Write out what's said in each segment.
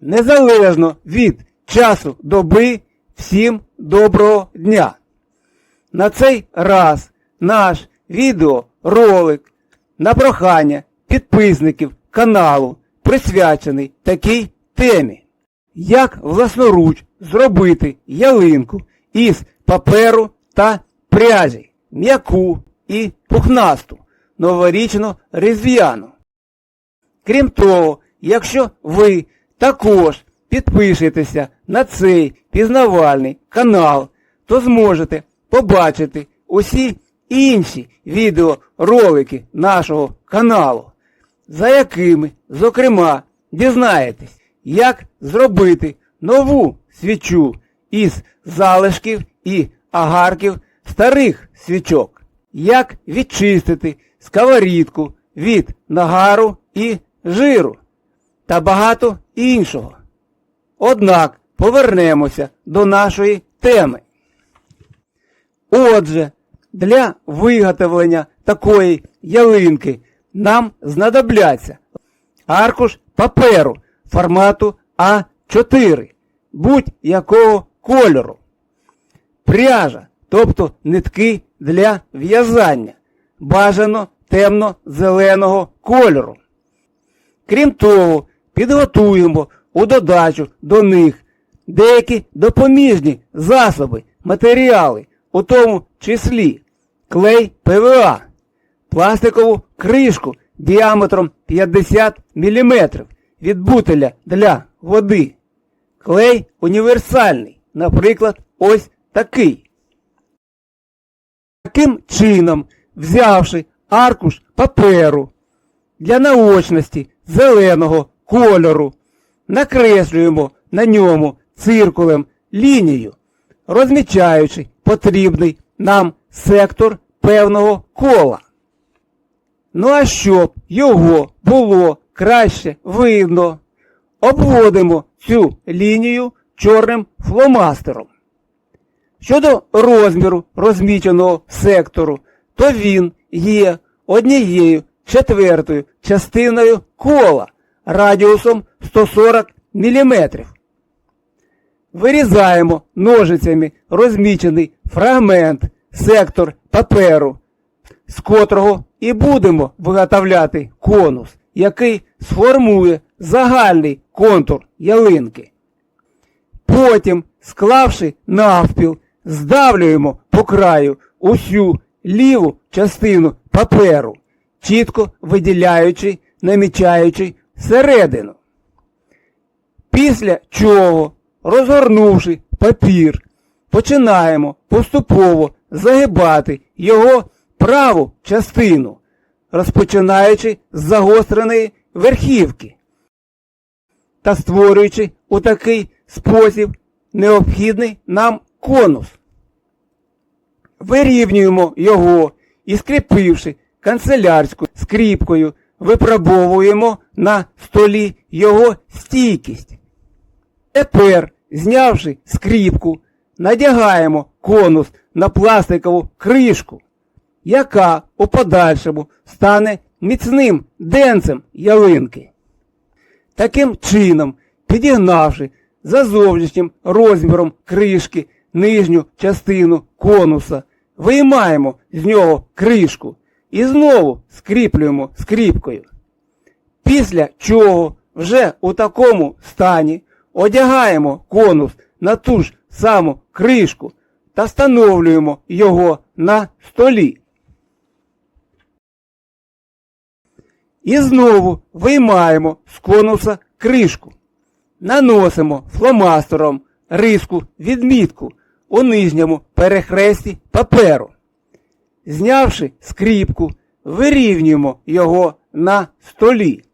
Незалежно від часу доби, всім доброго дня! На цей раз наш відеоролик на прохання підписників каналу присвячений такій темі. Як власноруч зробити ялинку із паперу та пряжі, м'яку і пухнасту, новорічно різдвяну. Крім того, якщо ви також підпишетеся на цей пізнавальний канал, то зможете побачити усі інші відеоролики нашого каналу, за якими, зокрема, дізнаєтесь, як зробити нову свічу із залишків і агарків старих свічок, як відчистити сковорідку від нагару і жиру та багато іншого. Однак повернемося до нашої теми. Отже, для виготовлення такої ялинки нам знадобляться аркуш паперу формату А4 будь-якого кольору, пряжа, тобто нитки для в'язання, бажано темно-зеленого кольору. Крім того, підготуємо у додачу до них деякі допоміжні засоби, матеріали, у тому числі клей ПВА, пластикову кришку діаметром 50 мм від бутиля для води, клей універсальний, наприклад, ось такий. Таким чином, взявши аркуш паперу для наочності зеленого кольору, накреслюємо на ньому циркулем лінію, розмічаючи потрібний нам сектор певного кола. Ну а щоб його було краще видно, обводимо цю лінію чорним фломастером. Щодо розміру розміченого сектору, то він є однією четвертою частиною кола радіусом 140 мм. Вирізаємо ножицями розмічений фрагмент, сектор паперу, з котрого і будемо виготовляти конус, який сформує загальний контур ялинки. Потім, склавши навпіл, здавлюємо по краю усю ліву частину паперу, чітко виділяючи, намічаючи середину. Після чого, розгорнувши папір, починаємо поступово загибати його праву частину, розпочинаючи з загостреної верхівки та створюючи у такий спосіб необхідний нам конус. Вирівнюємо його і скріпивши канцелярською скріпкою, випробовуємо на столі його стійкість. Тепер, знявши скріпку, надягаємо конус на пластикову кришку, яка у подальшому стане міцним денцем ялинки. Таким чином, підігнавши за зовнішнім розміром кришки нижню частину конуса, виймаємо з нього кришку і знову скріплюємо скріпкою. Після чого вже у такому стані одягаємо конус на ту ж саму кришку та встановлюємо його на столі. І знову виймаємо з конуса кришку. Наносимо фломастером риску відмітку у нижньому перехресті паперу. Знявши скріпку, вирівнюємо його на столі.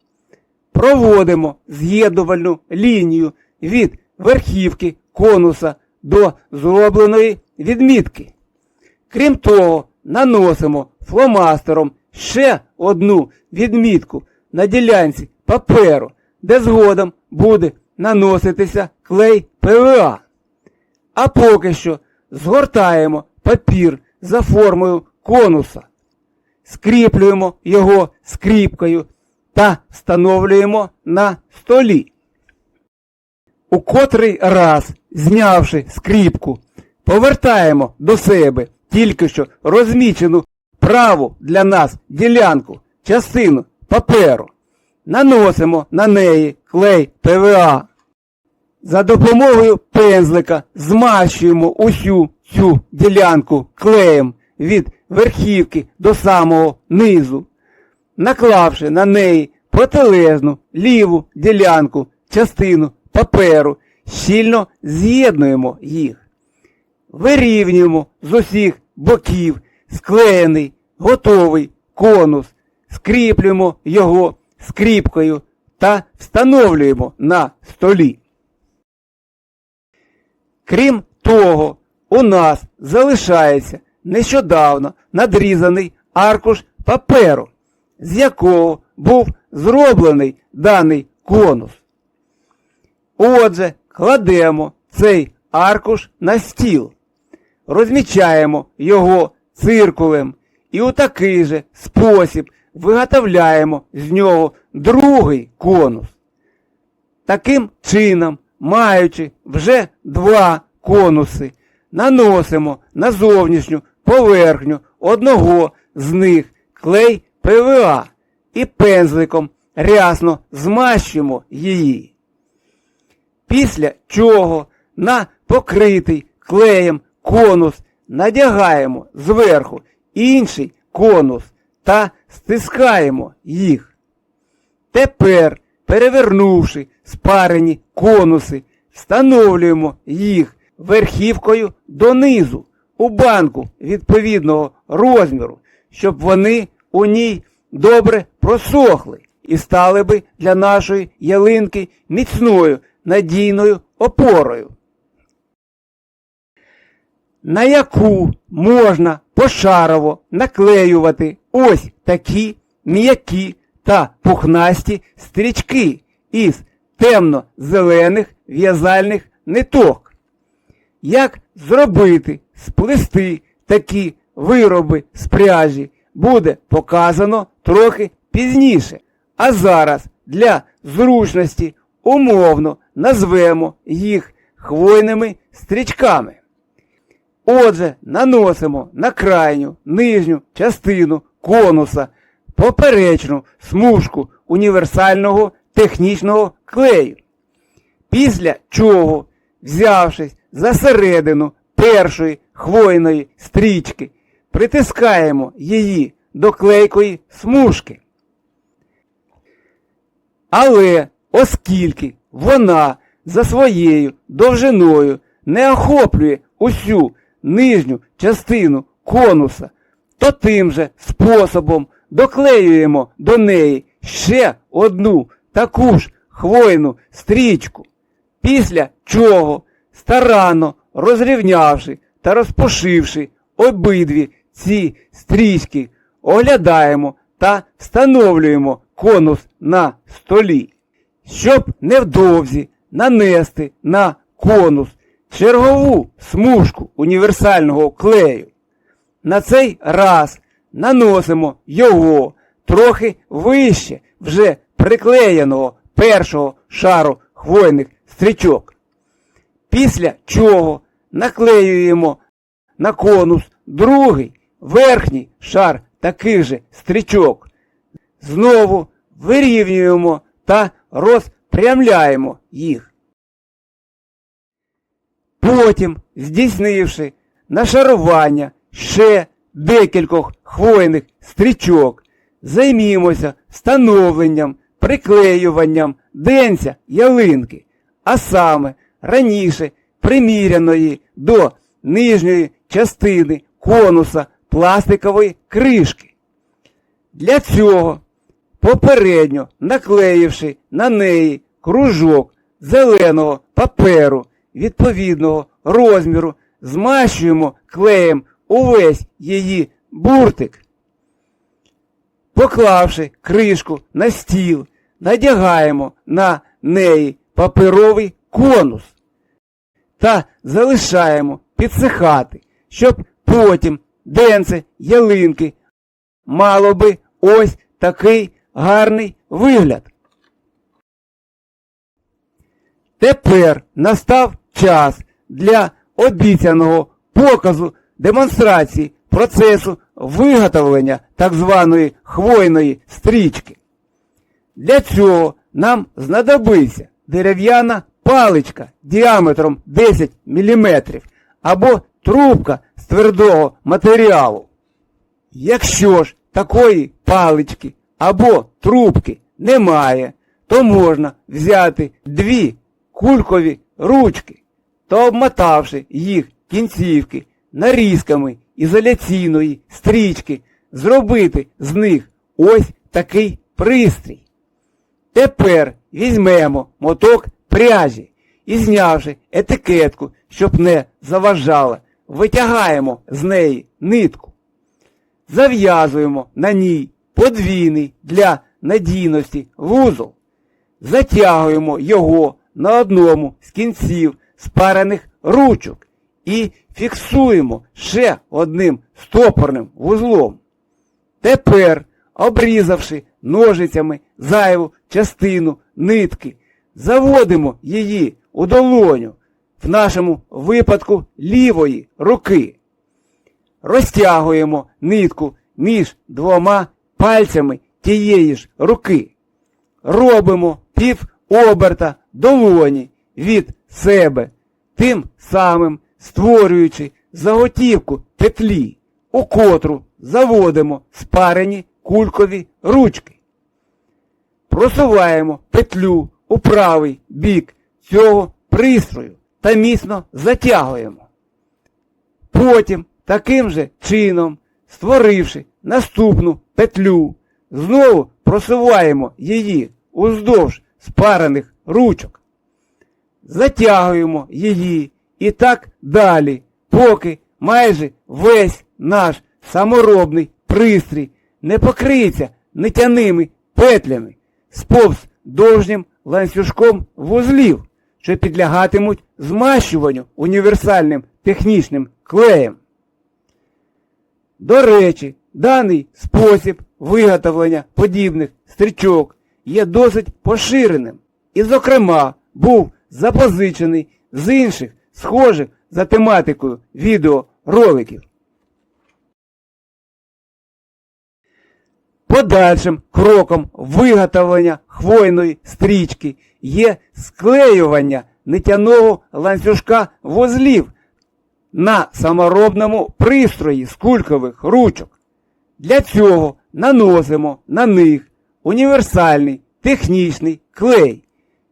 Проводимо з'єднувальну лінію від верхівки конуса до зробленої відмітки. Крім того, наносимо фломастером ще одну відмітку на ділянці паперу, де згодом буде наноситися клей ПВА. А поки що згортаємо папір за формою конуса, скріплюємо його скріпкою та встановлюємо на столі. У котрий раз, знявши скріпку, повертаємо до себе тільки що розмічену праву для нас ділянку, частину паперу. Наносимо на неї клей ПВА. За допомогою пензлика змащуємо усю цю ділянку клеєм від верхівки до самого низу, наклавши на неї протилежну ліву ділянку частину паперу, щільно з'єднуємо їх. Вирівнюємо з усіх боків склеєний готовий конус, скріплюємо його скріпкою та встановлюємо на столі. Крім того, у нас залишається нещодавно надрізаний аркуш паперу, з якого був зроблений даний конус. Отже, кладемо цей аркуш на стіл, розмічаємо його циркулем і у такий же спосіб виготовляємо з нього другий конус. Таким чином, маючи вже два конуси, наносимо на зовнішню поверхню одного з них клей ПВА і пензликом рясно змащуємо її. Після чого на покритий клеєм конус надягаємо зверху інший конус та стискаємо їх. Тепер, перевернувши спарені конуси, встановлюємо їх верхівкою донизу у банку відповідного розміру, щоб вони у ній добре просохли і стали би для нашої ялинки міцною надійною опорою. На яку можна пошарово наклеювати ось такі м'які та пухнасті стрічки із темно-зелених в'язальних ниток. Як зробити, сплести такі вироби з пряжі буде показано трохи пізніше. А зараз для зручності умовно назвемо їх хвойними стрічками. Отже, наносимо на крайню нижню частину конуса поперечну смужку універсального технічного клею. Після чого, взявшись за середину першої хвойної стрічки, притискаємо її до клейкої смужки. Але оскільки вона за своєю довжиною не охоплює усю нижню частину конуса, то тим же способом доклеюємо до неї ще одну таку ж хвойну стрічку, після чого, старанно розрівнявши та розпошивши обидві ці стрічки, оглядаємо та встановлюємо конус на столі, щоб невдовзі нанести на конус чергову смужку універсального клею. На цей раз наносимо його трохи вище вже приклеєного першого шару хвойних стрічок. Після чого наклеюємо на конус другий верхній шар таких же стрічок. Знову вирівнюємо та розпрямляємо їх. Потім, здійснивши нашарування ще декількох хвойних стрічок, займімося встановленням, приклеюванням денця ялинки, а саме раніше приміряної до нижньої частини конуса пластикової кришки. Для цього, попередньо наклеївши на неї кружок зеленого паперу відповідного розміру, змащуємо клеєм увесь її буртик. Поклавши кришку на стіл, надягаємо на неї паперовий конус та залишаємо підсихати, щоб потім денце ялинки мало би ось такий гарний вигляд. Тепер настав час для обіцяного показу демонстрації процесу виготовлення так званої хвойної стрічки. Для цього нам знадобиться дерев'яна паличка діаметром 10 мм або трубка з твердого матеріалу. Якщо ж такої палички або трубки немає, то можна взяти дві кулькові ручки та обмотавши їх кінцівки нарізками ізоляційної стрічки, зробити з них ось такий пристрій. Тепер візьмемо моток пряжі і, знявши етикетку, щоб не заважала, витягаємо з неї нитку. Зав'язуємо на ній подвійний для надійності вузол. Затягуємо його на одному з кінців спарених ручок і фіксуємо ще одним стопорним вузлом. Тепер, обрізавши ножицями зайву частину нитки, заводимо її у долоню, в нашому випадку лівої руки. Розтягуємо нитку між двома пальцями тієї ж руки. Робимо пів оберта долоні від себе, тим самим створюючи заготівку петлі, у котру заводимо спарені кулькові ручки. Просуваємо петлю у правий бік цього пристрою та міцно затягуємо. Потім таким же чином, створивши наступну петлю, знову просуваємо її уздовж спарених ручок. Затягуємо її і так далі, поки майже весь наш саморобний пристрій не покриється нитяними петлями сповз довжнім ланцюжком вузлів, що підлягатимуть змащуванню універсальним технічним клеєм. До речі, даний спосіб виготовлення подібних стрічок є досить поширеним і, зокрема, був запозичений з інших схожих за тематикою відеороликів. Подальшим кроком виготовлення хвойної стрічки є склеювання нитяного ланцюжка вузлів на саморобному пристрої з кулькових ручок. Для цього наносимо на них універсальний технічний клей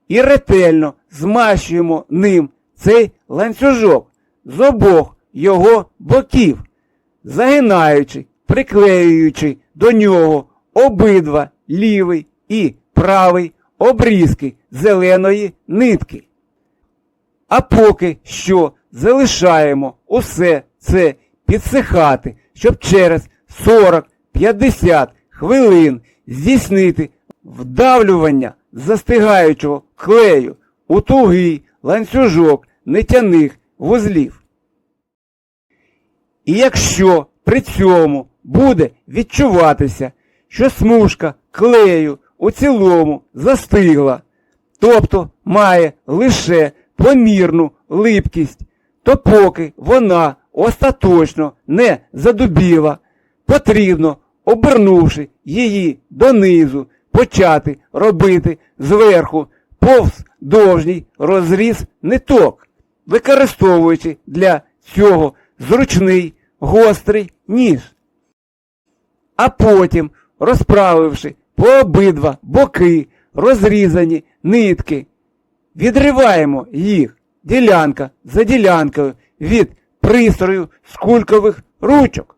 і ретельно змащуємо ним цей ланцюжок з обох його боків, загинаючи, приклеюючи до нього обидва лівий і правий обрізки зеленої нитки. А поки що залишаємо усе це підсихати, щоб через 40-50 хвилин здійснити вдавлювання застигаючого клею у тугий ланцюжок нитяних вузлів. І якщо при цьому буде відчуватися, що смужка клею у цілому застигла, тобто має лише помірну липкість, то поки вона остаточно не задубіла, потрібно, обернувши її донизу, почати робити зверху повз довжній розріз ниток, використовуючи для цього зручний гострий ніж. А потім, розправивши по обидва боки розрізані нитки, відриваємо їх ділянка за ділянкою від пристрою скулькових ручок.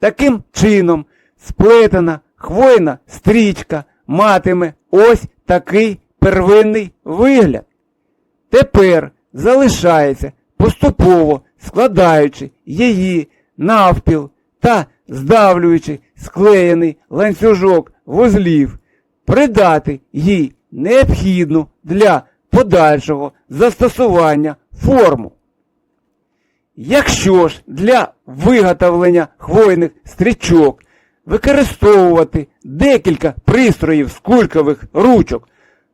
Таким чином сплетена хвойна стрічка матиме ось такий первинний вигляд. Тепер залишається поступово складаючи її навпіл та здавлюючи склеєний ланцюжок вузлів, придати їй необхідну для подальшого застосування форму. Якщо ж для виготовлення хвойних стрічок використовувати декілька пристроїв з кулькових ручок,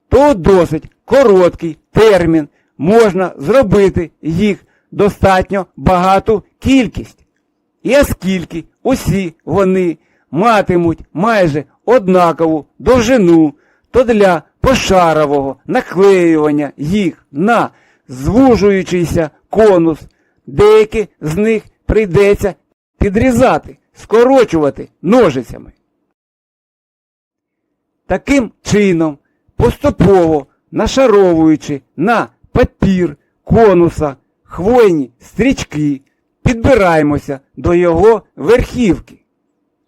то досить короткий термін можна зробити їх достатньо багату кількість. І оскільки усі вони матимуть майже однакову довжину, то для пошарового наклеювання їх на звужуючийся конус, деякі з них прийдеться підрізати, скорочувати ножицями. Таким чином, поступово нашаровуючи на папір конуса хвойні стрічки, підбираємося до його верхівки.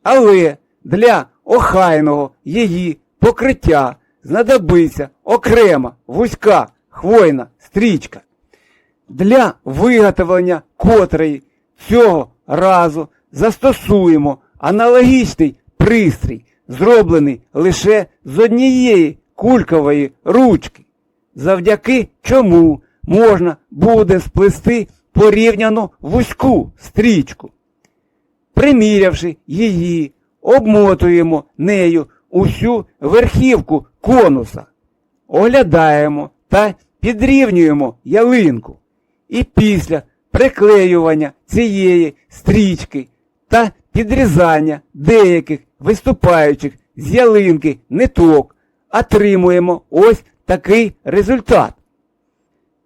Але для охайного її покриття знадобиться окрема вузька хвойна стрічка. Для виготовлення котрої цього разу застосуємо аналогічний пристрій, зроблений лише з однієї кулькової ручки, завдяки чому можна буде сплести порівняно вузьку стрічку. Примірявши її, обмотуємо нею усю верхівку конуса, оглядаємо та підрівнюємо ялинку. І після приклеювання цієї стрічки та підрізання деяких виступаючих з ялинки ниток отримуємо ось такий результат.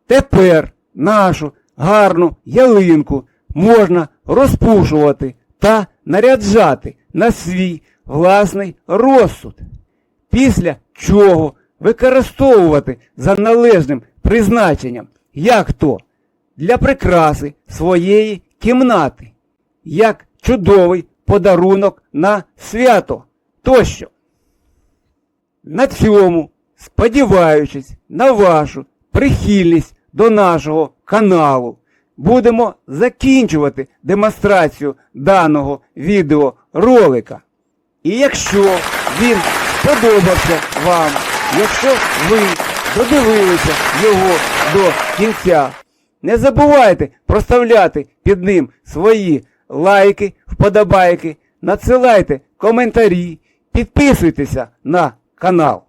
Тепер нашу гарну ялинку можна розпушувати та наряджати на свій власний розсуд, після чого використовувати за належним призначенням, як то для прикраси своєї кімнати, як чудовий подарунок на свято тощо. На цьому, сподіваючись на вашу прихильність до нашого каналу, будемо закінчувати демонстрацію даного відеоролика. І якщо він сподобався вам, якщо ви додивилися його до кінця, не забувайте проставляти під ним свої лайки, вподобайки, надсилайте коментарі, підписуйтеся на канал.